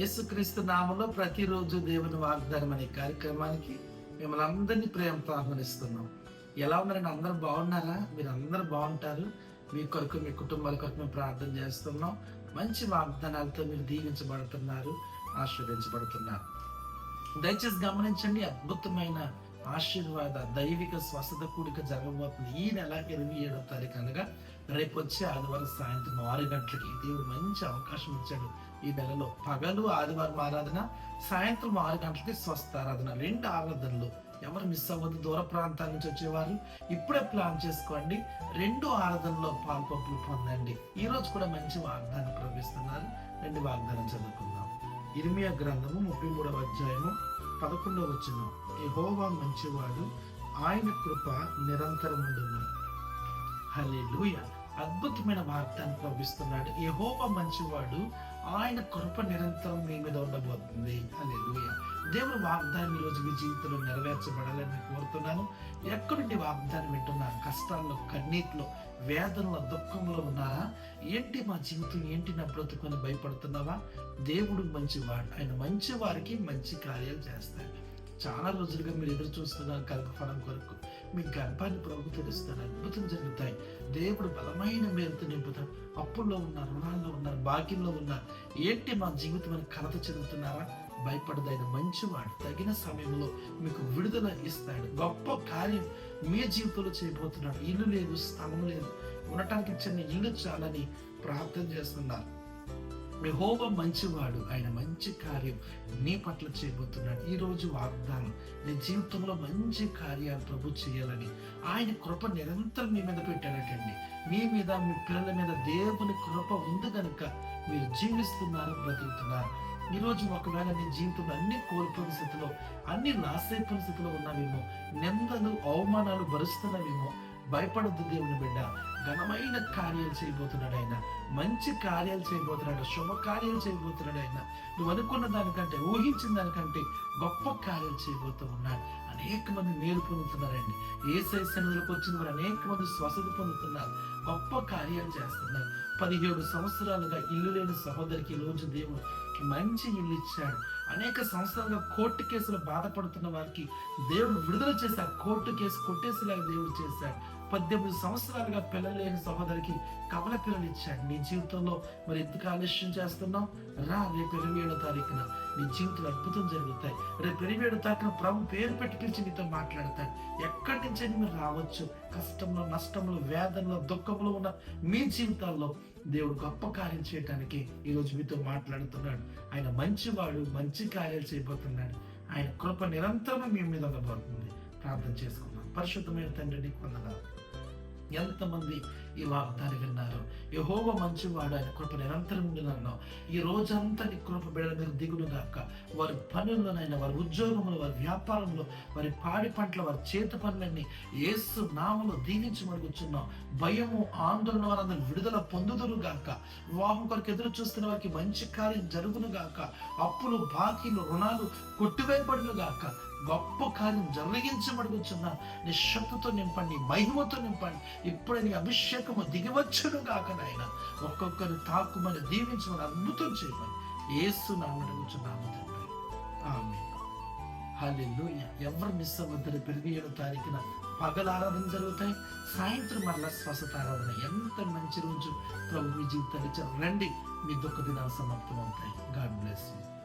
యేసుక్రీస్తు నామంలో ప్రతిరోజు దేవుని వాగ్దానం అనే కార్యక్రమానికి మిమ్మల్ని అందరినీ ప్రేమతో ఆహ్వానిస్తున్నాం ఎలా ఉన్నారండి అందరూ బాగున్నారా? మీరు అందరూ బాగుంటారు. మీ కొరకు మీ కుటుంబాల కొరకు మేము ప్రార్థన చేస్తున్నాం. మంచి వాగ్దానాలతో మీరు దీవించబడుతున్నారు ఆశీర్వదించబడుతున్నారు. దయచేసి గమనించండి అద్భుతమైన ఆశీర్వాద దైవిక స్వస్థత కూడిక జరగబోతుంది. ఈ నెల ఇరవై ఏడవ తారీఖు అనగా రేపు వచ్చే ఆదివారం సాయంత్రం ఆరు గంటలకి దేవుడు మంచి అవకాశం ఇచ్చాడు. ఈ నెలలో పగలు ఆదివారం ఆరాధన సాయంత్రం ఆరు గంటలకి స్వస్థ ఆరాధన రెండు ఆరాధనలు. ఎవరు మిస్ అవ్వద్దు దూర ప్రాంతాల నుంచి వచ్చేవారు ఇప్పుడే ప్లాన్ చేసుకోండి. రెండు ఆరాధనలో పాల్పంపులు పొందండి. ఈ రోజు కూడా మంచి వాగ్దానం ప్రవేశిస్తున్నారు. రెండు వాగ్దానం చదువుకుందాం. ఇర్మియా గ్రంథము ముప్పై మూడవ అధ్యాయము పదకొండవ వచ్చిన యహోవా మంచివాడు ఆయన కృప నిరంతరం ఉండును హల్లెలూయ. అద్భుతమైన వాగ్దాన్ని పంపిస్తున్నాడు యహోవ మంచివాడు ఆయన కృప నిరంతరం మీ మీద ఉండబోతుంది. హల్లెలూయ. దేవుడు వాగ్దానం ఈరోజు రోజు మీ జీవితంలో నెరవేర్చబడాలని నేను కోరుతున్నాను. ఎక్కడుండి వాగ్దానం వింటున్నారు కష్టాల్లో కన్నీటిలో వేదనలో దుఃఖంలో ఉన్నారా? ఏంటి మా జీవితం? ఏంటి నా బ్రతుకుని భయపడుతున్నావా? దేవుడు మంచివాడు. ఆయన మంచి వారికి మంచి కార్యాలు చేస్తాడు. చాలా రోజులుగా మీరు ఎదురు చూస్తున్న గర్భఫలం కొరకు మీ గర్భాన్ని ప్రభు తెలుస్తారు అద్భుతం జరుగుతాయి. దేవుడు బలమైన మేలుతో నింపుతాడు. అప్పుల్లో ఉన్నారు రుణాల్లో ఉన్నారు భాగ్యంలో ఉన్నారు. ఏంటి మా జీవితం అని కలత చెందుతున్నారా? భయపడదైన మంచివాడు తగిన సమయంలో మీకు విడుదల ఇస్తాడు. గొప్ప కార్యం మీ జీవితంలో చేయబోతున్నాడు. ఇల్లు లేదు స్థలం లేదు ఉండటానికి చిన్న ఇల్లు చాలని ప్రార్థన చేస్తున్నారు. యహోవ మంచివాడు. ఆయన మంచి కార్యం నీ పట్ల చేయబోతున్నాడు. ఈరోజు వాగ్దానం నీ జీవితంలో మంచి కార్యాలు ప్రభు చేయాలని. ఆయన కృప నిరంతరం మీ మీద పెట్టాడటండి. మీ మీద మీ పిల్లల మీద దేవుని కృప ఉంది కనుక మీరు జీవిస్తున్నారు బ్రతుకుతున్నారు. ఈరోజు ఒకవేళ నీ జీవితంలో అన్ని కోల్పోయిన స్థితిలో అన్ని నాశైపోయిన స్థితిలో ఉన్నామేమో నిందలు అవమానాలు భరుస్తున్నామేమో భయపడద్దు దేవుని బిడ్డ. ఘనమైన కార్యాలు చేయబోతున్నాడు ఆయన. మంచి కార్యాలు చేయబోతున్నాడు. శుభ కార్యాలు చేయబోతున్నాడు ఆయన. నువ్వు అనుకున్న దానికంటే ఊహించిన దానికంటే గొప్ప కార్యాలు చేయబోతూ ఉన్నాడు. అనేక మంది మేలు పొందుతున్నారండి ఏ సన్నిధిలోకి వచ్చిన వారు అనేక మంది స్వస్థత పొందుతున్నారు. గొప్ప కార్యాలు చేస్తున్నారు. పదిహేడు సంవత్సరాలుగా ఇల్లు లేని సహోదరికి రోజు దేవుడు మంచి ఇల్లు ఇచ్చాడు. అనేక సంవత్సరాలుగా కోర్టు కేసులు బాధపడుతున్న వారికి దేవుడు విడుదల చేశాడు కోర్టు కేసు కొట్టేసేలాగా దేవుడు చేశాడు. పద్దెనిమిది సంవత్సరాలుగా పిల్లలు లేని సహోదరికి కవల పిల్లలు ఇచ్చాడు. నీ జీవితంలో మరి ఎందుకు ఆలస్యం చేస్తున్నాం రా రేపు ఇరవై ఏడో తారీఖున నీ జీవితంలో అద్భుతం జరుగుతాయి. రేపు ఇరవై ఏడో తారీఖున ప్రభు పేరు పెట్టి పిలిచి నీతో మాట్లాడతాడు. ఎక్కడి నుంచి మీరు రావచ్చు. కష్టంలో నష్టంలో వేదనలో దుఃఖంలో ఉన్న మీ జీవితాల్లో దేవుడు గొప్ప కార్యం చేయడానికి ఈరోజు మీతో మాట్లాడుతున్నాడు. ఆయన మంచివాడు మంచి కార్యాలు చేయబోతున్నాడు. ఆయన కృప నిరంతరం మీ మీద ఉండబోతుంది. ప్రార్థన చేసుకున్నాం పరిశుద్ధమైన తండ్రిని కొందరు ఎంతమంది ఈ వాగ్దాన్ని విన్నారు? యహోవ మంచివాడు ఆయన కృప నిరంతరం ఉండినన్నావు. ఈ రోజంతా నీ కృప బిడ్డల మీద దిగులు గాక. వారి పనుల్లోనైనా వారి ఉద్యోగంలో వారి వ్యాపారంలో వారి పాడి పంటల వారి చేతి పనులన్నీ ఏసు నామలో దీవించమడుగుచున్నాం భయము ఆందోళన వారందరూ విడుదల పొందుదురు గాక. వివాహం కొరకు ఎదురు చూస్తున్న వారికి మంచి కార్యం జరుగును గాక. అప్పులు బాకీలు రుణాలు కొట్టివేయబడును గాక. గొప్ప కార్యం జరిగించబడుగుచున్నా నీ శక్తితో నింపండి మహిమతో నింపండి. ఇప్పుడే నీ అభిషేకము దిగివచ్చును కాక నాయన. ఒక్కొక్కరు తాకుమని దీవించమని అద్భుతం చేయమని ఏసు నామని అడుగుచున్నాము తండ్రి. ఆమె హాలిల్లు ఎవరు మిస్ అవ్వద్దని పెరిగి ఏడు తారీఖున పగల ఆరాధన జరుగుతాయి. సాయంత్రం మరలా స్వస్థత ఆరాధన. ఎంత మంచి రోజు. ప్రభు మీ జీవితాన్ని రండి. మీ దుఃఖ దినాలు సమాప్తం అవుతాయి గాడ్ బ్లెస్ యూ.